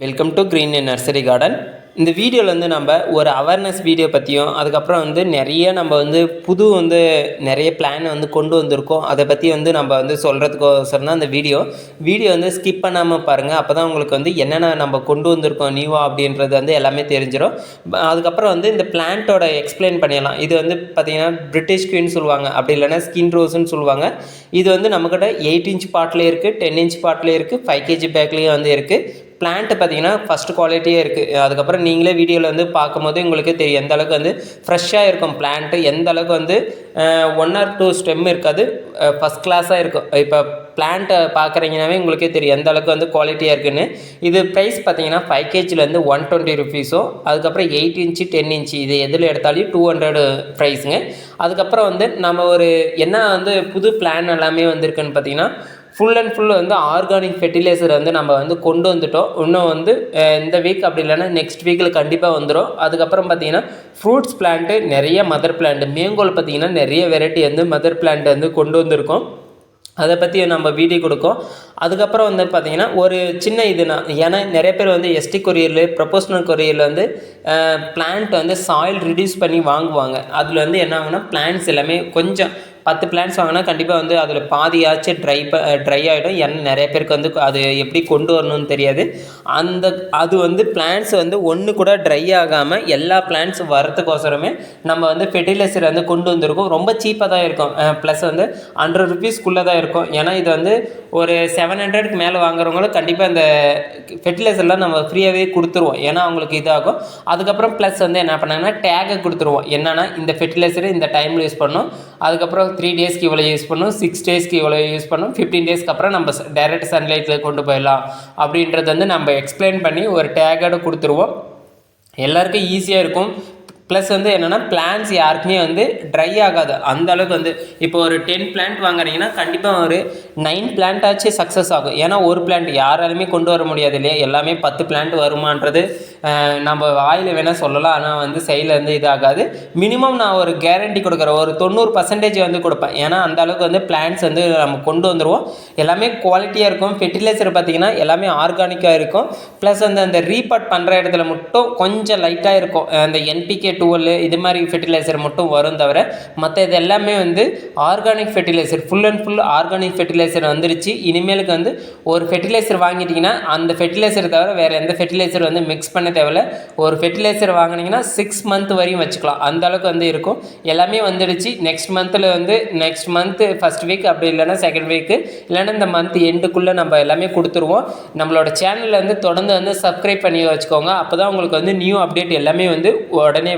Welcome to green nursery garden இந்த வீடியோவில் வந்து நம்ம ஒரு அவேர்னஸ் வீடியோ பற்றியும் அதுக்கப்புறம் வந்து நிறைய நம்ம வந்து புது வந்து நிறைய பிளான் வந்து கொண்டு வந்திருக்கோம். அதை பற்றி வந்து நம்ம வந்து சொல்கிறதுக்கோசரம் தான் இந்த வீடியோ. வீடியோ வந்து ஸ்கிப் பண்ணாமல் பாருங்கள் அப்போ தான் உங்களுக்கு வந்து என்னென்ன நம்ம கொண்டு வந்திருக்கோம் நியூவா அப்படின்றது வந்து எல்லாமே தெரிஞ்சிடும் அதுக்கப்புறம் வந்து இந்த பிளான்ட்டோட எக்ஸ்பிளைன் பண்ணிடலாம். இது வந்து பார்த்திங்கன்னா பிரிட்டிஷ் குயின் சொல்லுவாங்க. அப்படி இல்லைன்னா ஸ்கின் ரோஸ்னு சொல்லுவாங்க. இது வந்து நம்மக்கிட்ட எயிட் இன்ச் பாட்டிலே இருக்குது டென் இன்ச் பாட்டிலே இருக்குது ஃபைவ் கேஜி பேக்லேயும் வந்து இருக்குது பிளான்ட்டு பார்த்தீங்கன்னா ஃபஸ்ட் குவாலிட்டியே இருக்குது அதுக்கப்புறம் நீங்களே வீடியோவில் வந்து பார்க்கும்போது உங்களுக்கு தெரியும். எந்த அளவுக்கு வந்து ஃப்ரெஷ்ஷாக இருக்கும் பிளான்ட்டு எந்த அளவுக்கு வந்து ஒன் ஆர் டூ ஸ்டெம் இருக்காது. ஃபஸ்ட் கிளாஸாக இருக்கும். இப்போ பிளான்ட்டை பார்க்குறீங்கனாவே உங்களுக்கே தெரியும் எந்த அளவுக்கு வந்து குவாலிட்டியாக இருக்குன்னு. இது ப்ரைஸ் பார்த்தீங்கன்னா ஃபைவ் கேஜிலேருந்து ஒன் டுவெண்ட்டி ருபீஸும் அதுக்கப்புறம் எயிட் இன்ச்சு டென் இன்ச்சு இது எதில் எடுத்தாலும் டூ ஹண்ட்ரடு ப்ரைஸுங்க அதுக்கப்புறம் வந்து நம்ம ஒரு என்ன வந்து புது பிளான் எல்லாமே வந்திருக்குன்னு பார்த்தீங்கன்னா ஃபுல் அண்ட் ஃபுல் வந்து ஆர்கானிக் ஃபெர்டிலைசர் வந்து நம்ம வந்து கொண்டு வந்துட்டோம். இன்னும் வந்து இந்த வீக் அப்படி இல்லைன்னா நெக்ஸ்ட் வீக்கில் கண்டிப்பாக வந்துடும் அதுக்கப்புறம் பார்த்தீங்கன்னா ஃப்ரூட்ஸ் பிளான்ட்டு நிறைய மதர் பிளான்ட் மேங்கோல் பார்த்தீங்கன்னா நிறைய வெரைட்டி வந்து மதர் பிளான்ட் வந்து கொண்டு வந்திருக்கோம். அதை பற்றி நம்ம வீடியோ கொடுக்கும். அதுக்கப்புறம் வந்து பார்த்திங்கன்னா ஒரு சின்ன இதுனா ஏன்னா நிறைய பேர் வந்து எஸ்டி கொரியரில் ப்ரொபோஷனல் கொரியரில் வந்து பிளான்ட் வந்து சாயில் ரிடியூஸ் பண்ணி வாங்குவாங்க. அதில் வந்து என்ன ஆகுனா பிளான்ட்ஸ் எல்லாமே கொஞ்சம் பத்து பிளான்ஸ் வாங்கினா கண்டிப்பாக வந்து அதில் பாதியாச்சும் ட்ரை ட்ரை ஆகிடும் ஏன்னா நிறைய பேருக்கு வந்து அது எப்படி கொண்டு வரணும்னு தெரியாது. அந்த அது வந்து பிளான்ஸ் வந்து ஒன்று கூட ட்ரை ஆகாமல் எல்லா பிளான்ஸ் வரத்துக்கோசரமே நம்ம வந்து ஃபெர்டிலைசர் வந்து கொண்டு வந்திருக்கோம். ரொம்ப சீப்பாக தான் இருக்கும். ப்ளஸ் வந்து ஹண்ட்ரட் ருபீஸ்க்குள்ளே தான் இருக்கும். ஏன்னா இது வந்து ஒரு செவன் ஹண்ட்ரடுக்கு மேலே வாங்குறவங்களும் கண்டிப்பாக இந்த ஃபெர்டிலைசர்லாம் நம்ம ஃப்ரீயாகவே கொடுத்துருவோம். ஏன்னா அவங்களுக்கு இதாகும். அதுக்கப்புறம் ப்ளஸ் வந்து என்ன பண்ணாங்கன்னா டேகை கொடுத்துருவோம். என்னென்னா இந்த ஃபெர்டிலைசரை இந்த டைமில் யூஸ் பண்ணோம் அதுக்கப்புறம் த்ரீ டேஸ்க்கு இவ்வளோ யூஸ் பண்ணணும் சிக்ஸ் டேஸ்க்கு இவ்வளோ யூஸ் பண்ணணும் ஃபிஃப்டீன் டேஸ்க்கு அப்புறம் நம்ம டைரக்ட் சன்லைட்டில் கொண்டு போயிடலாம். அப்படின்றது வந்து நம்ம எக்ஸ்பிளைன் பண்ணி ஒரு டேகோடு கொடுத்துருவோம். எல்லாருக்கும் ஈஸியாக இருக்கும். ப்ளஸ் வந்து என்னென்னா பிளான்ஸ் யாருக்குமே வந்து ட்ரை ஆகாது. அந்த அளவுக்கு வந்து இப்போ ஒரு டென் பிளான்ட் வாங்குறீங்கன்னா கண்டிப்பாக ஒரு நைன் பிளான்ட்டாச்சு சக்ஸஸ் ஆகும். ஏன்னா ஒரு பிளான்ட் யாராலுமே கொண்டு வர முடியாது இல்லையா? எல்லாமே பத்து பிளான்ட் வருமான்றது நம்ம வாயில் வேணால் சொல்லலாம். ஆனால் வந்து செயலேருந்து வந்து இதாகாது மினிமம் நான் ஒரு கேரண்டி கொடுக்குறேன். ஒரு தொண்ணூறு பர்சன்டேஜ் வந்து கொடுப்பேன். ஏன்னா அந்த அளவுக்கு வந்து பிளான்ஸ் வந்து நம்ம கொண்டு வந்துடுவோம் எல்லாமே குவாலிட்டியாக இருக்கும். ஃபெர்டிலைசர் பார்த்திங்கன்னா எல்லாமே ஆர்கானிக்காக இருக்கும். ப்ளஸ் வந்து அந்த ரீபாட் பண்ணுற இடத்துல மட்டும் கொஞ்சம் லைட்டாக இருக்கும். அந்த என்பிகே டுவெல் இது மாதிரி ஃபெர்டிலைசர் மட்டும் வரும் தவிர மற்ற இது எல்லாமே வந்து organic fertiliser full and full organic fertiliser வந்துருச்சு. இனிமேலுக்கு வந்து ஒரு ஃபெர்டிலைசர் வாங்கிட்டீங்கன்னா அந்த ஃபெர்டிலைசர் தவிர வேறு எந்த ஃபெர்டிலைசர் வந்து மிக்ஸ் பண்ண தேவையில்ல. ஒரு ஃபெர்டிலைசர் வாங்குனீங்கன்னா சிக்ஸ் மந்த் வரையும் வச்சுக்கலாம். அந்த அளவுக்கு வந்து இருக்கும். எல்லாமே வந்துடுச்சு. நெக்ஸ்ட் மந்தில் வந்து நெக்ஸ்ட் மந்த்து ஃபஸ்ட் வீக் அப்படி இல்லைன்னா செகண்ட் வீக்கு இல்லைன்னா இந்த மந்த் எண்டுக்குள்ளே நம்ம எல்லாமே கொடுத்துருவோம். நம்மளோட சேனலில் வந்து தொடர்ந்து வந்து சப்ஸ்கிரைப் பண்ணி வச்சுக்கோங்க. அப்போ தான் உங்களுக்கு வந்து நியூ அப்டேட் எல்லாமே வந்து உடனே